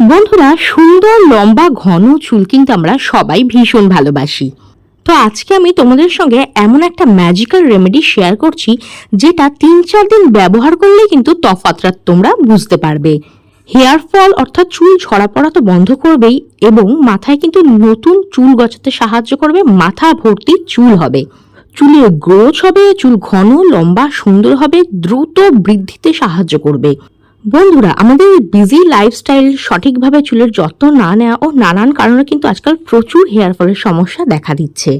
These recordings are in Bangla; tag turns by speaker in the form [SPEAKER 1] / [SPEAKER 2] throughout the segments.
[SPEAKER 1] বন্ধুরা, সুন্দর, লম্বা, ঘন চুল কিন্তু আমরা সবাই ভীষণ ভালোবাসি। তো আজকে আমি তোমাদের সঙ্গে এমন একটা ম্যাজিক্যাল রেমেডি শেয়ার করছি, যেটা তিন চার দিন ব্যবহার করলে কিন্তু তফাতটা তোমরা বুঝতে পারবে। হেয়ার ফল অর্থাৎ চুল ঝরা পড়া তো বন্ধ করবেই, এবং মাথায় কিন্তু নতুন চুল গজাতে সাহায্য করবে, মাথা ভর্তি চুল হবে। চুলের গ্রোথ হবে, চুল ঘন, লম্বা, সুন্দর হবে, দ্রুত বৃদ্ধিতে সাহায্য করবে। বন্ধুরা, আমাদের বিজি লাইফস্টাইল সঠিকভাবে চুলের যত্ন না নেওয়া ও নানান কারণে কিন্তু আজকাল প্রচুর হেয়ার ফলের সমস্যা দেখা দিচ্ছে।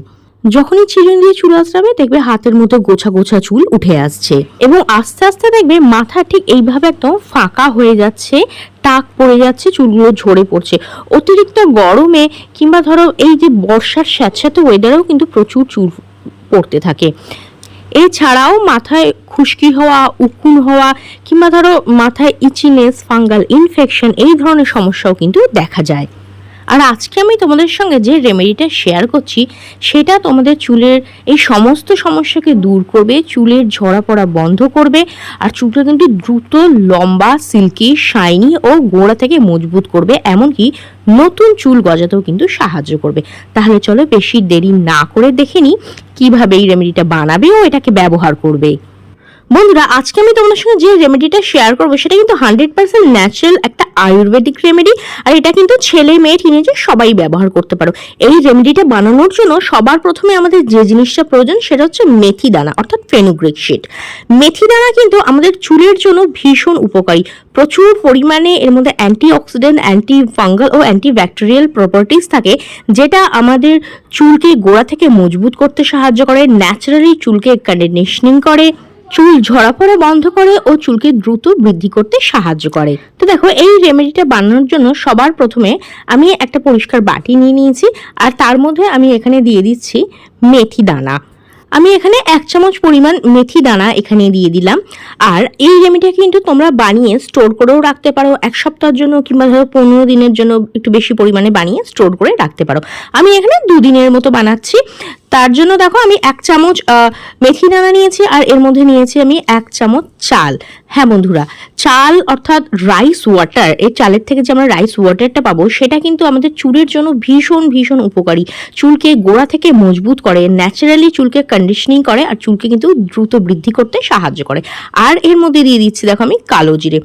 [SPEAKER 1] যখনই চিরুনি দিয়ে চুল আঁচড়াবে, দেখবে হাতের মতো গোছা গোছা চুল উঠে আসছে এবং আস্তে আস্তে দেখবে মাথা ঠিক এইভাবে একদম ফাঁকা হয়ে যাচ্ছে, টাক পড়ে যাচ্ছে, চুলগুলো ঝরে পড়ছে। অতিরিক্ত গরমে কিংবা ধরো এই যে বর্ষার স্যাঁতস্যাঁতে ওয়েদারেও কিন্তু প্রচুর চুল পড়তে থাকে। এছাড়াও মাথায় খুশকি হওয়া, উকুন হওয়া কিংবা ধরো মাথায় ইচিনেস ফাঙ্গাল ইনফেকশন এই ধরনের সমস্যাও কিন্তু দেখা যায়। আর আজকে আমি তোমাদের সঙ্গে যে রেমেডিটা শেয়ার করছি, সেটা তোমাদের চুলের এই সমস্ত সমস্যাকে দূর করবে, চুলের ঝরা পড়া বন্ধ করবে, আর চুলটা কিন্তু দ্রুত, লম্বা সিল্কি শাইনি ও গোড়া থেকে মজবুত করবে, এমনকি নতুন চুল গজাতেও কিন্তু সাহায্য করবে। তাহলে চলো বেশি দেরি না করে দেখে নিই কীভাবে এই রেমেডিটা বানাবে ও এটাকে ব্যবহার করবে। বন্ধুরা, আজকে আমি তোমাদের সঙ্গে যে রেমেডিটা শেয়ার করব, সেটা কিন্তু হান্ড্রেড পার্সেন্ট ন্যাচারাল একটা আয়ুর্বেদিক রেমেডি আর এটা কিন্তু ছেলে, মেয়ে টিনেজার সবাই ব্যবহার করতে পারো। এই রেমেডিটা বানানোর জন্য সবার প্রথমে আমাদের যে জিনিসটা প্রয়োজন, সেটা হচ্ছে মেথি দানা, অর্থাৎ ফেনুগ্রিক শিট মেথি দানা কিন্তু আমাদের চুলের জন্য ভীষণ উপকারী। প্রচুর পরিমাণে এর মধ্যে অ্যান্টি অক্সিডেন্ট অ্যান্টি ফাঙ্গাল ও অ্যান্টি ব্যাকটেরিয়াল প্রপার্টিস থাকে, যেটা আমাদের চুলকে গোড়া থেকে মজবুত করতে সাহায্য করে ন্যাচারালি চুলকে কন্ডিশনিং করে চুল ঝরা পড়া বন্ধ করে ও চুলকে দ্রুত বৃদ্ধি করতে সাহায্য করে। তো দেখো, এই রেমেডিটা বানানোর জন্য সবার প্রথমে আমি একটা পরিষ্কার বাটি নিয়ে নিয়েছি আর তার মধ্যে আমি এখানে দিয়ে দিচ্ছি মেথি দানা। আমি এখানে এক চামচ পরিমাণ মেথি দানা এখানে দিয়ে দিলাম। আর এই রেমেডিটা কিন্তু তোমরা বানিয়ে স্টোর করেও রাখতে পারো। এক সপ্তাহের জন্য কিংবা ধরো পনেরো দিনের জন্য একটু বেশি পরিমাণে বানিয়ে স্টোর করে রাখতে পারো। আমি এখানে দুদিনের মতো বানাচ্ছি। তার জন্য দেখো আমি এক চামচ মেথি দানা নিয়েছি আর এর মধ্যে নিয়েছি আমি এক চামচ চাল। হ্যাঁ বন্ধুরা, চাল অর্থাৎ রাইস ওয়াটার এই চালের থেকে যে আমরা রাইস ওয়াটারটা পাবো, সেটা কিন্তু আমাদের চুলের জন্য ভীষণ ভীষণ উপকারী। চুলকে গোড়া থেকে মজবুত করে ন্যাচারালি চুলকে কন্ডিশনিং করে আর চুলকে কিন্তু দ্রুত বৃদ্ধি করতে সাহায্য করে। আর এর মধ্যে দিয়ে দিচ্ছি দেখো আমি কালো জিরে।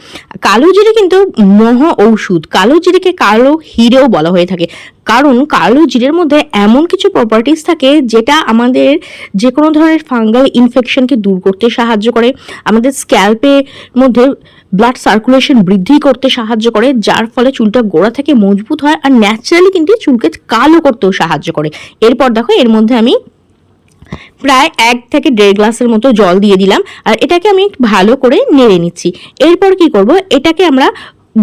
[SPEAKER 1] কালো জিরে কিন্তু মহা ঔষধ। কালো জিরেকে কালো হিরেও বলা হয়ে থাকে। কারণ কালো জিরের মধ্যে এমন কিছু প্রপার্টিস থাকে যেটা আমাদের যে কোনো ধরনের ফাঙ্গাল ইনফেকশনকে দূর করতে সাহায্য করে, আমাদের স্ক্যাল্পের মধ্যে ব্লাড সার্কুলেশন বৃদ্ধি করতে সাহায্য করে, যার ফলে চুলটা গোড়া থেকে মজবুত হয় আর ন্যাচারালি কিন্তু চুলকে কালো করতেও সাহায্য করে। এরপর দেখো, এর মধ্যে আমি প্রায় এক থেকে দেড় গ্লাসের মতো জল দিয়ে দিলাম আর এটাকে আমি ভালো করে নেড়ে নিচ্ছি। এরপর কি করব? এটাকে আমরা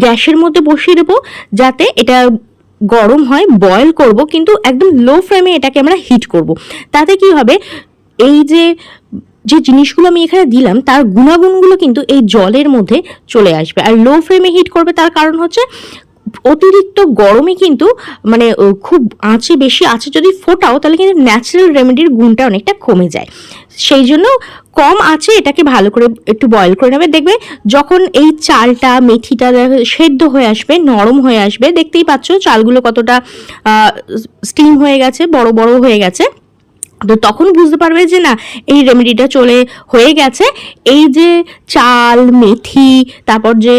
[SPEAKER 1] গ্যাসের মধ্যে বসিয়ে দেবো যাতে এটা গরম হয় বয়েল করব, কিন্তু একদম লো ফ্লেমে এটাকে আমরা হিট করব। তাতে কি হবে? এই যে যে জিনিসগুলো আমি এখানে দিলাম, তার গুণাগুণগুলো কিন্তু এই জলের মধ্যে চলে আসবে। আর লো ফ্লেমে হিট করবে, তার কারণ হচ্ছে অতিরিক্ত গরমে কিন্তু মানে খুব আঁচে বেশি আঁচে যদি ফোটাও, তাহলে কিন্তু ন্যাচারাল রেমেডির গুণটা অনেকটা কমে যায়। সেই জন্য কম আছে, এটাকে ভালো করে একটু বয়েল করে নেবে। দেখবে যখন এই চালটা, মেথিটা সেদ্ধ হয়ে আসবে, নরম হয়ে আসবে, দেখতেই পাচ্ছ চালগুলো কতটা স্টিম হয়ে গেছে, বড় বড় হয়ে গেছে। তো তখন বুঝতে পারবে যে না, এই রেমেডিটা চলে হয়ে গেছে। এই যে চাল, মেথি, তারপর যে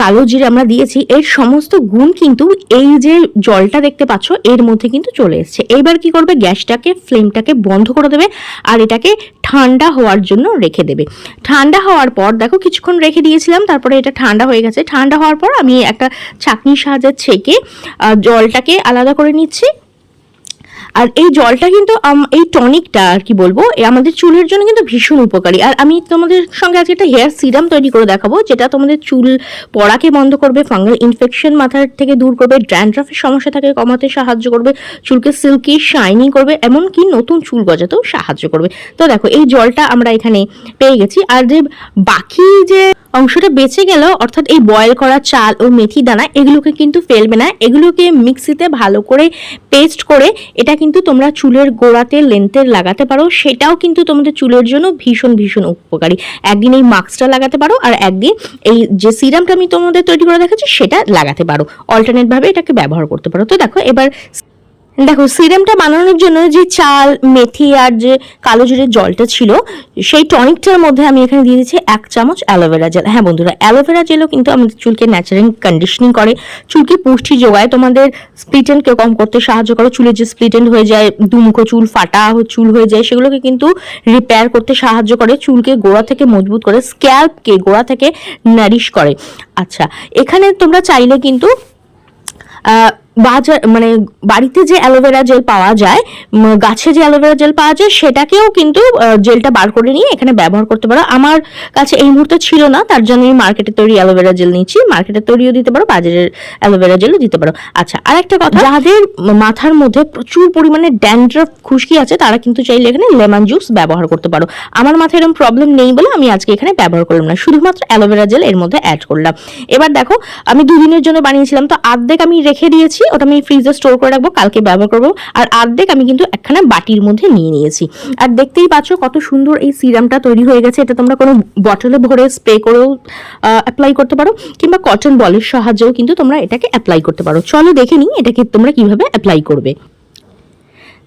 [SPEAKER 1] কালো জিরে আমরা দিয়েছি, এর সমস্ত গুণ কিন্তু এই যে জলটা দেখতে পাচ্ছ, এর মধ্যে কিন্তু চলে এসেছে। এইবার কি করবে? গ্যাসটাকে ফ্লেমটাকে বন্ধ করে দেবে আর এটাকে ঠান্ডা হওয়ার জন্য রেখে দেবে। ঠান্ডা হওয়ার পর, দেখো কিছুক্ষণ রেখে দিয়েছিলাম, তারপরে এটা ঠান্ডা হয়ে গেছে। ঠান্ডা হওয়ার পর আমি একটা ছাঁকনির সাহায্যে ছেঁকে জলটাকে আলাদা করে নিচ্ছি। আর এই জলটা কিন্তু এই টনিকটা আর কি বলব আমাদের চুলের জন্য কিন্তু ভীষণ উপকারী। আর আমি তোমাদের সঙ্গে আজকে একটা হেয়ার সিরাম তৈরি করে দেখাবো, যেটা তোমাদের চুল পড়াকে বন্ধ করবে, ফাঙ্গাল ইনফেকশন মাথার থেকে দূর করবে ড্র্যান্ড্রাফের সমস্যা থাকে, কমাতে সাহায্য করবে, চুলকে সিল্কি, শাইনি করবে, এমনকি নতুন চুল গজাতেও সাহায্য করবে। তো দেখো, এই জলটা আমরা এখানে পেয়ে গেছি। আর যে বাকি যে অংশটা বেঁচে গেল, অর্থাৎ এই বয়েল করা চাল ও মেথি দানা, এগুলোকে কিন্তু ফেলবে না। এগুলোকে মিক্সিতে ভালো করে পেস্ট করে, এটা কিন্তু তোমরা চুলের গোড়াতে লেন্থের লাগাতে পারো। সেটাও কিন্তু তোমাদের চুলের জন্য ভীষণ ভীষণ উপকারী। একদিন এই মাস্কটা লাগাতে পারো আর একদিন এই যে সিরামটা আমি তোমাদের তৈরি করে দেখাচ্ছি, সেটা লাগাতে পারো। অল্টারনেটভাবে এটাকে ব্যবহার করতে পারো। তো দেখো, এবার দেখো, সিরামটা বানানোর জন্য যে চাল, মেথি আর যে কালো জিরের জলটা ছিল, সেই টনিকটার মধ্যে আমি এখানে দিয়ে দিচ্ছি এক চামচ অ্যালোভেরা জেল হ্যাঁ বন্ধুরা অ্যালোভেরা জেলও কিন্তু আমাদের চুলকে ন্যাচারাল কন্ডিশনিং করে। চুলকে পুষ্টি যোগায়, তোমাদের স্প্লিটেন্টকে কম করতে সাহায্য করে। চুলের যে স্প্লিটেন্ট হয়ে যায়, দুমুখো চুল, ফাটা চুল হয়ে যায়, সেগুলোকে কিন্তু রিপেয়ার করতে সাহায্য করে। চুলকে গোড়া থেকে মজবুত করে স্ক্যাল্পকে গোড়া থেকে নারিশ করে। আচ্ছা এখানে তোমরা চাইলে কিন্তু বাজার মানে বাড়িতে যে অ্যালোভেরা জেল পাওয়া যায় গাছে যে অ্যালোভেরা জেল পাওয়া যায়, সেটাকেও কিন্তু জেলটা বার করে নিয়ে এখানে ব্যবহার করতে পারো। আমার কাছে এই মুহূর্তে ছিল না, তার জন্য আমি মার্কেটে তৈরি অ্যালোভেরা জেল নিচ্ছি। মার্কেটে তৈরিও দিতে পারো, বাজারের অ্যালোভেরা জেলও দিতে পারো। আচ্ছা আর একটা কথা, যাদের মাথার মধ্যে প্রচুর পরিমাণে ড্যান্ড্রফ খুশকি আছে, তারা কিন্তু চাইলে এখানে লেমন জুস ব্যবহার করতে পারো। আমার মাথায় এরকম প্রবলেম নেই বলে আমি আজকে এখানে ব্যবহার করলাম না, শুধুমাত্র অ্যালোভেরা জেল এর মধ্যে অ্যাড করলাম। এবার দেখো, আমি দুদিনের জন্য বানিয়েছিলাম, তো আর্ধেক আমি রেখে দিয়েছি ওটা আমি ফ্রিজে স্টোর করে রাখব, কালকে ব্যবহার করব। আর আর্ধেক আমি কিন্তু একখানা বাটির মধ্যে নিয়ে নিয়েছি। আর দেখতেই পাচ্ছ কত সুন্দর এই সিরামটা তৈরি হয়ে গেছে। এটা তোমরা কোনো বটলে ভরে স্প্রে করেও অ্যাপ্লাই করতে পারো, কিংবা কটন বলের সাহায্যেও কিন্তু তোমরা এটাকে অ্যাপ্লাই করতে পারো। চলো দেখে নিই এটাকে তোমরা কীভাবে অ্যাপ্লাই করবে।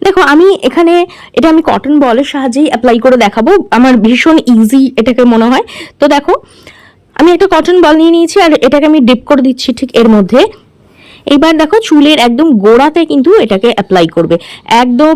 [SPEAKER 1] দেখো, আমি এখানে এটা আমি কটন বলের সাহায্যেই অ্যাপ্লাই করে দেখাবো। আমার ভীষণ ইজি এটাকে মনে হয়। তো দেখো, আমি একটা কটন বল নিয়ে নিয়েছি, আর এটাকে আমি ডিপ করে দিচ্ছি ঠিক এর মধ্যে। এইবার দেখো চুলের একদম গোড়াতে কিন্তু এটাকে অ্যাপ্লাই করবে। একদম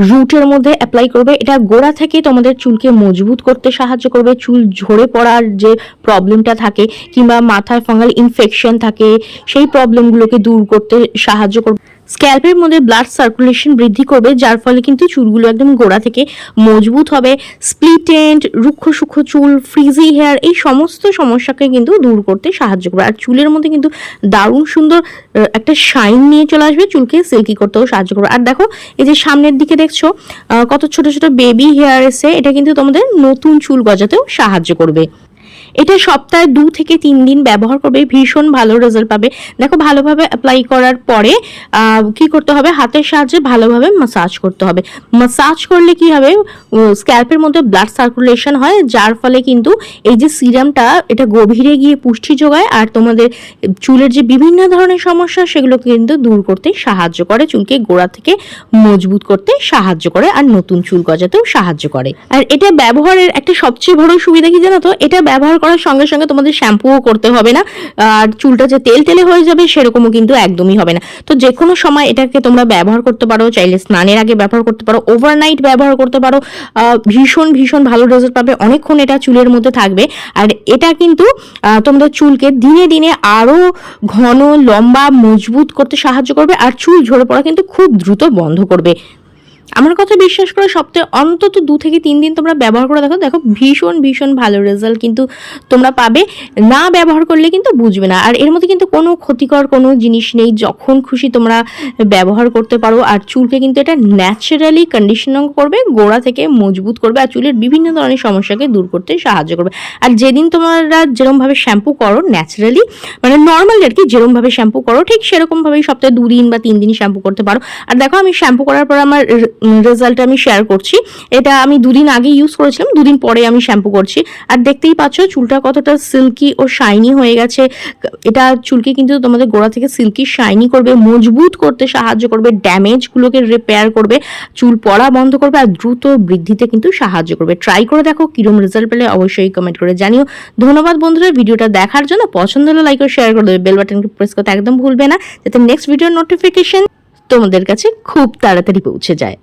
[SPEAKER 1] রুটের মধ্যে অ্যাপ্লাই করবে। এটা গোড়া থেকে তোমাদের চুলকে মজবুত করতে সাহায্য করবে। চুল ঝরে পড়ার যে প্রবলেমটা থাকে কিংবা মাথায় ফাঙ্গাল ইনফেকশন থাকে, সেই প্রবলেমগুলোকে দূর করতে সাহায্য করবে। স্ক্যাল্পের মধ্যে ব্লাড সার্কুলেশন বৃদ্ধি করবে, যার ফলে কিন্তু চুলগুলো একদম গোড়া থেকে মজবুত হবে। স্প্লিটেন্ট রুক্ষ সূক্ষ্ম চুল ফ্রিজি হেয়ার এই সমস্ত সমস্যাকে কিন্তু দূর করতে সাহায্য করবে। আর চুলের মধ্যে কিন্তু দারুণ সুন্দর একটা শাইন নিয়ে চলে আসবে, চুলকে সিল্কি করতেও সাহায্য করবে। আর দেখো, এই যে সামনের দিকে দেখছ কত ছোট ছোট বেবি হেয়ার এসে এটা কিন্তু তোমাদের নতুন চুল গজাতেও সাহায্য করবে। এটা সপ্তাহে দু থেকে তিন দিন ব্যবহার করবে, ভীষণ ভালো রেজাল্ট পাবে। দেখো, ভালোভাবে অ্যাপ্লাই করার পরে কি করতে হবে? হাতের সাহায্যে ভালোভাবে মাসাজ করতে হবে। মাসাজ করলে কি হবে? স্ক্যাল্পের মধ্যে ব্লাড সার্কুলেশন হয়, যার ফলে কিন্তু এই যে সিরামটা এটা গভীরে গিয়ে পুষ্টি যোগায় আর তোমাদের চুলের যে বিভিন্ন ধরনের সমস্যা সেগুলোকে কিন্তু দূর করতে সাহায্য করে, চুলকে গোড়া থেকে মজবুত করতে সাহায্য করে আর নতুন চুল গজাতেও সাহায্য করে। আর এটা ব্যবহারের একটা সবচেয়ে বড় সুবিধা কি জানো তো? এটা ব্যবহার করার সঙ্গে সঙ্গে তোমাদের শ্যাম্পুও করতে হবে না। আর চুলটা যে তেল তেলে হয়ে যাবে সেরকমও কিন্তু একদমই হবে না। তো যে কোনো সময় এটাকে তোমরা ব্যবহার করতে পারো, চাইলে স্নানের আগে ব্যবহার করতে পারো ওভারনাইট ব্যবহার করতে পারো। ভীষণ ভীষণ ভালো রেজাল্ট পাবে। অনেকক্ষণ এটা চুলের মধ্যে থাকবে। আর এটা কিন্তু তোমাদের চুলকে দিনে দিনে আরও ঘন, লম্বা, মজবুত করতে সাহায্য করবে। আর চুল ঝরে পড়া কিন্তু খুব দ্রুত বন্ধ করবে। আমার কথা বিশ্বাস করে, সপ্তাহে অন্তত দু থেকে তিন দিন তোমরা ব্যবহার করে দেখো দেখো ভীষণ ভীষণ ভালো রেজাল্ট কিন্তু তোমরা পাবে। না ব্যবহার করলে কিন্তু বুঝবে না। আর এর মধ্যে কিন্তু কোনো ক্ষতিকর কোনো জিনিস নেই, যখন খুশি তোমরা ব্যবহার করতে পারো। আর চুলকে কিন্তু এটা ন্যাচারালি কন্ডিশনিং করবে, গোড়া থেকে মজবুত করবে আর চুলের বিভিন্ন ধরনের সমস্যাকে দূর করতে সাহায্য করবে। আর যেদিন তোমরা যেরকমভাবে শ্যাম্পু করো ন্যাচারালি মানে নর্মাল আর কি যেরকমভাবে শ্যাম্পু করো, ঠিক সেরকমভাবেই সপ্তাহে দুদিন বা তিন দিন শ্যাম্পু করতে পারো। আর দেখো আমি শ্যাম্পু করার পর আমার রেজাল্ট আমি শেয়ার করছি। এটা আমি দুদিন আগে ইউজ করেছিলাম, দুদিন পরে আমি শ্যাম্পু করছি। আর দেখতেই পাচ্ছ, চুলটা কতটা সিল্কি ও শাইনি হয়ে গেছে। এটা চুলকে কিন্তু তোমাদের গোড়া থেকে সিল্কি শাইনি করবে, মজবুত করতে সাহায্য করবে ড্যামেজগুলোকে রিপেয়ার করবে, চুল পড়া বন্ধ করবে, আর দ্রুত বৃদ্ধিতে কিন্তু সাহায্য করবে। ট্রাই করে দেখো, কিরম রেজাল্ট পেলে অবশ্যই কমেন্ট করে জানিও। ধন্যবাদ বন্ধুরা, ভিডিওটা দেখার জন্য পছন্দ হলে লাইক ও শেয়ার করে দেবে। বেল বাটনকে প্রেস করতে একদম ভুলবে না। যাতে নেক্সট ভিডিওর নোটিফিকেশন তোমাদের কাছে খুব তাড়াতাড়ি পৌঁছে যায়।